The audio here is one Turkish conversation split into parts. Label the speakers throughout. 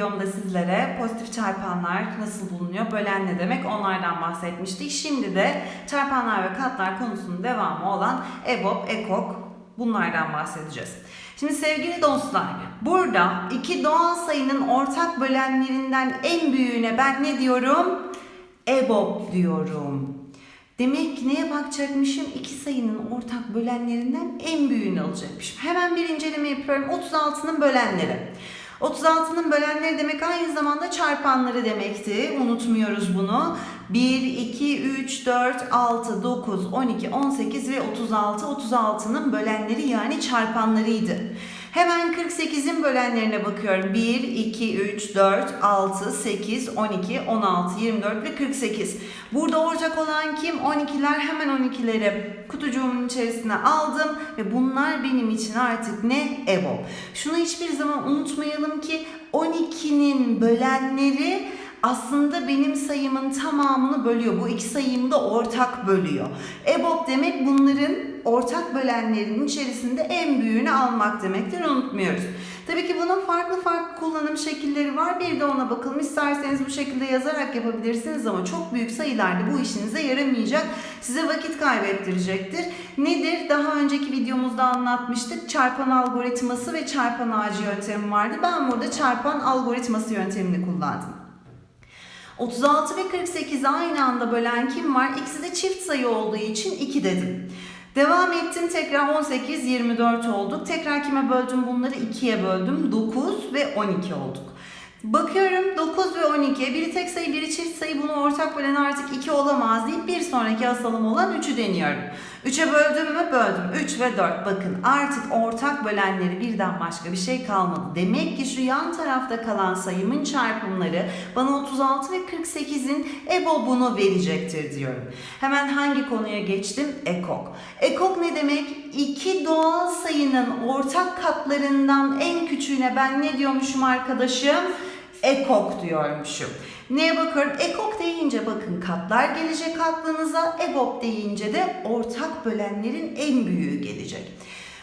Speaker 1: videomda sizlere pozitif çarpanlar nasıl bulunuyor, bölen ne demek onlardan bahsetmiştik. Şimdi de çarpanlar ve katlar konusunun devamı olan EBOB, EKOK bunlardan bahsedeceğiz. Şimdi sevgili dostlar, burada iki doğal sayının ortak bölenlerinden en büyüğüne ben ne diyorum? EBOB diyorum. Demek ki neye bakacakmışım? İki sayının ortak bölenlerinden en büyüğünü alacakmışım. Hemen bir inceleme yapıyorum. 36'nın bölenleri. 36'nın bölenleri demek aynı zamanda çarpanları demekti. Unutmuyoruz bunu. 1, 2, 3, 4, 6, 9, 12, 18 ve 36. 36'nın bölenleri yani çarpanlarıydı. Hemen 48'in bölenlerine bakıyorum. 1, 2, 3, 4, 6, 8, 12, 16, 24 ve 48. Burada ortak olan kim? 12'ler hemen 12'leri kutucuğumun içerisine aldım ve bunlar benim için artık ne? EBOB. Şunu hiçbir zaman unutmayalım ki 12'nin bölenleri aslında benim sayımın tamamını bölüyor. Bu iki sayımı da ortak bölüyor. EBOB demek bunların ortak bölenlerinin içerisinde en büyüğünü almak demektir. Unutmuyoruz. Tabii ki bunun farklı farklı kullanım şekilleri var. Bir de ona bakalım. İsterseniz bu şekilde yazarak yapabilirsiniz ama çok büyük sayılarda bu işinize yaramayacak. Size vakit kaybettirecektir. Nedir? Daha önceki videomuzda anlatmıştık. Çarpan algoritması ve çarpan ağacı yöntemi vardı. Ben burada çarpan algoritması yöntemini kullandım. 36 ve 48 aynı anda bölen kim var? İkisi de çift sayı olduğu için 2 dedim. Devam ettim tekrar 18, 24 olduk. Tekrar kime böldüm bunları? 2'ye böldüm. 9 ve 12 olduk. Bakıyorum 9 ve 12. Biri tek sayı, biri çift sayı. Bunu ortak bölen artık 2 olamaz deyip bir sonraki asalım olan 3'ü deniyorum. 3'e böldüm mü? Böldüm. 3 ve 4. Bakın artık ortak bölenleri birden başka bir şey kalmadı. Demek ki şu yan tarafta kalan sayımın çarpımları bana 36 ve 48'in EBOB'unu verecektir diyorum. Hemen hangi konuya geçtim? Ekok. Ekok ne demek? İki doğal sayının ortak katlarından en küçüğüne ben ne diyormuşum arkadaşım? Ekok diyormuşum. Neye bakıyorum? Ekok deyince bakın katlar gelecek aklınıza. EBOB deyince de ortak bölenlerin en büyüğü gelecek.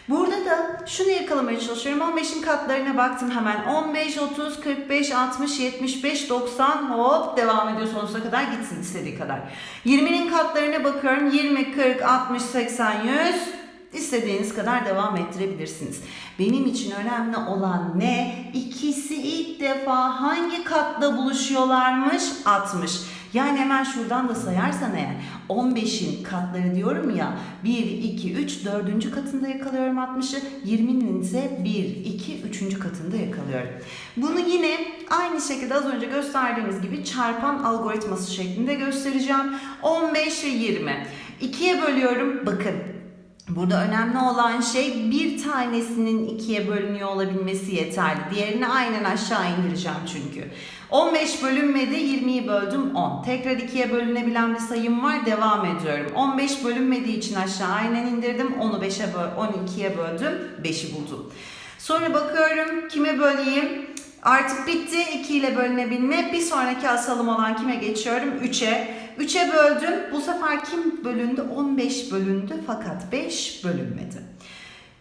Speaker 1: Burada da şunu yakalamaya çalışıyorum. 15'in katlarına baktım hemen. 15, 30, 45, 60, 75, 90 hop devam ediyor sonsuza kadar gitsin istediği kadar. 20'nin katlarına bakıyorum. 20, 40, 60, 80, 100 istediğiniz kadar devam ettirebilirsiniz. Benim için önemli olan ne? İkisi ilk defa hangi katla buluşuyorlarmış? 60. Yani hemen şuradan da sayarsan eğer 15'in katları diyorum ya 1, 2, 3, 4. katında yakalıyorum 60'ı 20'nin ise 1, 2, 3. katında yakalıyorum. Bunu yine aynı şekilde az önce gösterdiğimiz gibi çarpan algoritması şeklinde göstereceğim. 15 ve 20. 2'ye bölüyorum bakın Burada önemli olan şey bir tanesinin ikiye bölünüyor olabilmesi yeterli. Diğerini aynen aşağı indireceğim çünkü. 15 bölünmedi 20'yi böldüm 10. Tekrar ikiye bölünebilen bir sayım var devam ediyorum. 15 bölünmediği için aşağı aynen indirdim. 10'u 5'e böl 12'ye böldüm 5'i buldum. Sonra bakıyorum kime böleyim? Artık bitti 2 ile bölünebilme. Bir sonraki asalım olan kime geçiyorum? 3'e. 3'e böldüm. Bu sefer kim bölündü? 15 bölündü fakat 5 bölünmedi.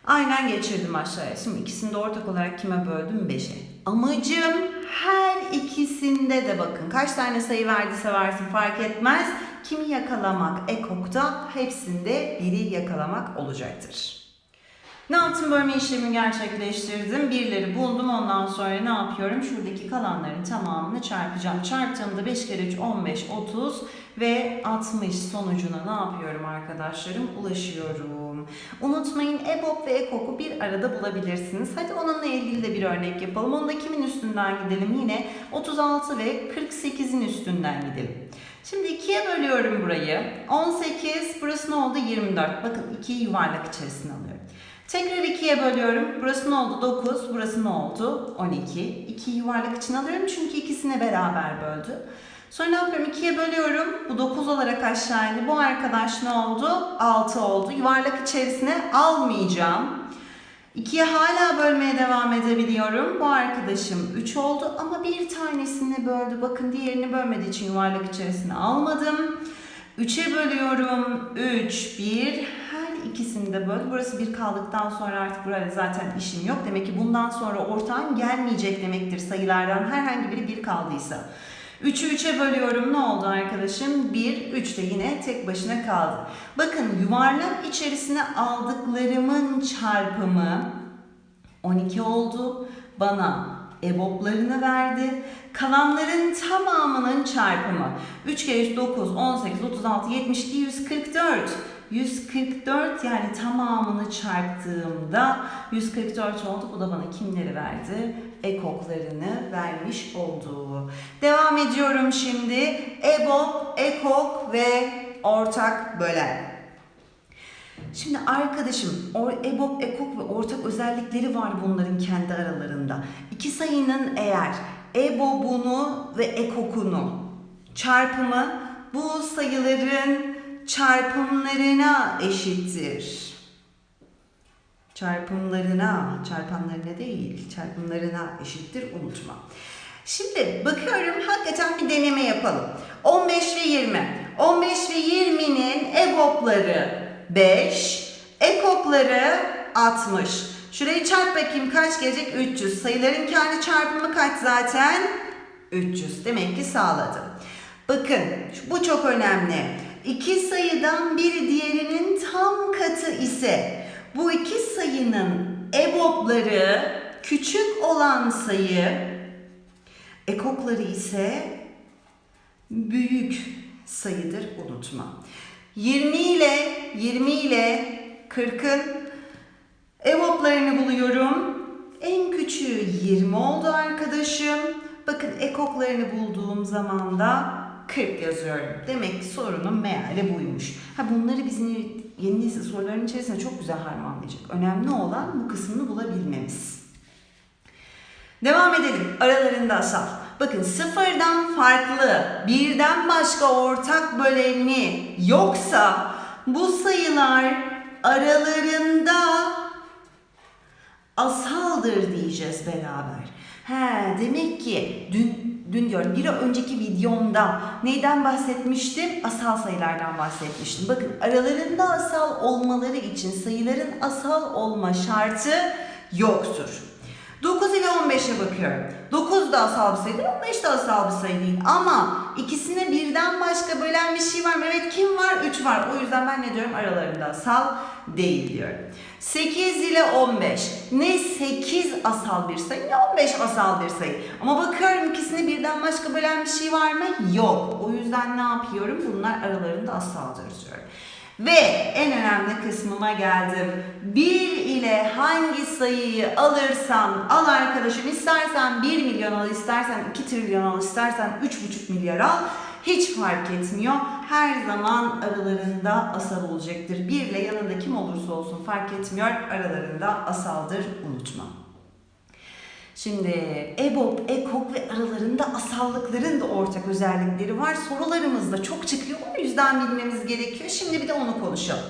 Speaker 1: Aynen geçirdim aşağıya. Şimdi ikisini de ortak olarak kime böldüm? 5'e. Amacım her ikisinde de bakın kaç tane sayı verdiyse versin fark etmez. Kimi yakalamak ekokta hepsinde biri yakalamak olacaktır. Ne yaptım? Bölme işlemi gerçekleştirdim. Birleri buldum. Ondan sonra ne yapıyorum? Şuradaki kalanların tamamını çarpacağım. Çarptığımda 5 kere 3 15, 30 ve 60 sonucuna ne yapıyorum arkadaşlarım? Ulaşıyorum. Unutmayın EBOB ve EKOK'u bir arada bulabilirsiniz. Hadi onunla ilgili de bir örnek yapalım. Onu da kimin üstünden gidelim? Yine 36 ve 48'in üstünden gidelim. Şimdi ikiye bölüyorum burayı. 18, burası ne oldu? 24. Bakın ikiyi yuvarlak içerisine alıyorum. Tekrar 2'ye bölüyorum. Burası ne oldu? 9. Burası ne oldu? 12. 2 yuvarlak için alıyorum çünkü ikisini beraber böldü. Sonra ne yapıyorum? 2'ye bölüyorum. Bu 9 olarak aşağı indi. Bu arkadaş ne oldu? 6 oldu. Yuvarlak içerisine almayacağım. 2'ye hala bölmeye devam edebiliyorum. Bu arkadaşım 3 oldu ama bir tanesini böldü. Bakın diğerini bölmediği için yuvarlak içerisine almadım. 3'e bölüyorum. 3, 1. Her ikisini de böl. Burası bir kaldıktan sonra artık burada zaten işim yok. Demek ki bundan sonra ortağım gelmeyecek demektir sayılardan. Herhangi biri 1 kaldıysa. 3'ü 3'e bölüyorum. Ne oldu arkadaşım? 1, 3 de yine tek başına kaldı. Bakın yuvarlak içerisine aldıklarımın çarpımı 12 oldu. Bana EBOB'larını verdi. Kalanların tamamının çarpımı. 3 kere 3 9, 18, 36, 72, 144. 144 yani tamamını çarptığımda 144 oldu. Bu da bana kimleri verdi? Ekoklarını vermiş oldu. Devam ediyorum şimdi. EBOB, ekok ve ortak bölen. Şimdi arkadaşım, EBOB, ekok ve ortak özellikleri var bunların kendi aralarında. İki sayının eğer EBOB'unu ve ekokunu çarpımı bu sayıların çarpımlarına eşittir. Çarpımlarına, çarpanlarına değil, çarpımlarına eşittir unutma. Şimdi bakıyorum hakikaten bir deneme yapalım. 15 ve 20. 15 ve 20'nin EBOB'ları 5, ekokları 60. Şurayı çarp bakayım kaç gelecek? 300. Sayıların kendi çarpımı kaç zaten? 300. Demek ki sağladım. Bakın bu çok önemli. İki sayıdan biri diğerinin tam katı ise bu iki sayının EBOB'ları küçük olan sayı ekokları ise büyük sayıdır unutma. 20 ile 20 ile 40'ın evoplarını buluyorum. En küçüğü 20 oldu arkadaşım. Bakın ekoklarını bulduğum zaman da 40 yazıyorum. Demek ki sorunun meali buymuş. Ha bunları bizim yeni nesil soruların içerisinde çok güzel harmanlayacak. Önemli olan bu kısmını bulabilmemiz. Devam edelim. Aralarında asal. Bakın sıfırdan farklı, birden başka ortak böleni yoksa bu sayılar aralarında asaldır diyeceğiz beraber. He, demek ki dün dün diyorum bir önceki videomda neyden bahsetmiştim? Asal sayılardan bahsetmiştim. Bakın aralarında asal olmaları için sayıların asal olma şartı yoktur. 9 ile 15'e bakıyorum. 9 da asal bir sayı değil, 15 de asal bir sayı değil. Ama ikisine birden başka bölen bir şey var mı? Evet kim var? 3 var. O yüzden ben ne diyorum? Aralarında asal değil diyorum. 8 ile 15. Ne 8 asal bir sayı ne 15 asal bir sayı. Ama bakıyorum ikisini birden başka bölen bir şey var mı? Yok. O yüzden ne yapıyorum? Bunlar aralarında asaldır diyorum. Ve en önemli kısmıma geldim. 1 ile hangi sayıyı alırsan al arkadaşım istersen 1 milyon al istersen 2 trilyon al istersen 3,5 milyar al hiç fark etmiyor. Her zaman aralarında asal olacaktır. 1 ile yanında kim olursa olsun fark etmiyor. Aralarında asaldır unutma. Şimdi EBOB, EKOK ve aralarında asallıkların da ortak özellikleri var. Sorularımızda çok çıkıyor. O yüzden bilmemiz gerekiyor. Şimdi bir de onu konuşalım.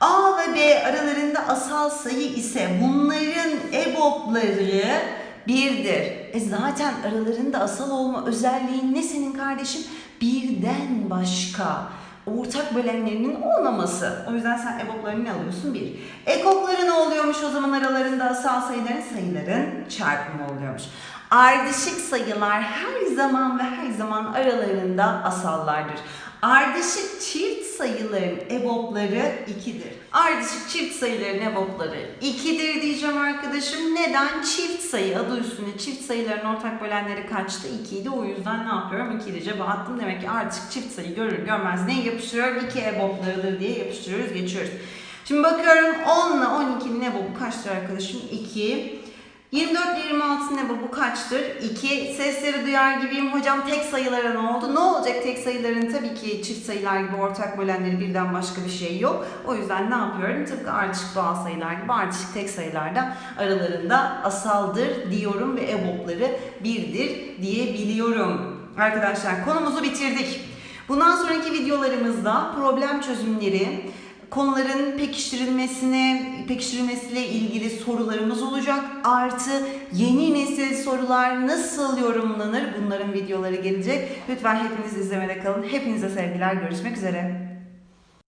Speaker 1: A ve B aralarında asal sayı ise bunların EBOB'ları birdir. E zaten aralarında asal olma özelliğin ne senin kardeşim? Birden başka ortak bölenlerinin olmaması. O yüzden sen EBOB'larını ne alıyorsun? Bir. Ekokları ne oluyormuş o zaman aralarında asal sayıların sayıların çarpımı oluyormuş. Ardışık sayılar her zaman ve her zaman aralarında asallardır. Ardışık çift sayıların EBOB'ları 2'dir. Ardışık çift sayıların EBOB'ları 2'dir diyeceğim arkadaşım. Neden? Çift sayı adı üstünde çift sayıların ortak bölenleri kaçtı? 2 idi. O yüzden ne yapıyorum? 2 ile cebe attım. Demek ki ardışık çift sayı görür görmez ne yapıştırıyorum? 2 EBOB'larıdır diye yapıştırıyoruz geçiyoruz. Şimdi bakıyorum 10 ile 12'nin EBOB'u kaçtır arkadaşım? 2. 24 ile 26'nın EBOB'u kaçtır? 2. Sesleri duyar gibiyim. Hocam tek sayılara ne oldu? Ne olacak tek sayıların? Tabii ki çift sayılar gibi ortak bölenleri birden başka bir şey yok. O yüzden ne yapıyorum? Tıpkı ardışık doğal sayılar gibi ardışık tek sayılarda aralarında asaldır diyorum ve EBOB'ları birdir diyebiliyorum. Arkadaşlar konumuzu bitirdik. Bundan sonraki videolarımızda problem çözümleri, konuların pekiştirilmesine, pekiştirilmesiyle ilgili sorularımız olacak. Artı yeni nesil sorular nasıl yorumlanır bunların videoları gelecek. Lütfen hepiniz izlemede kalın. Hepinize sevgiler. Görüşmek üzere.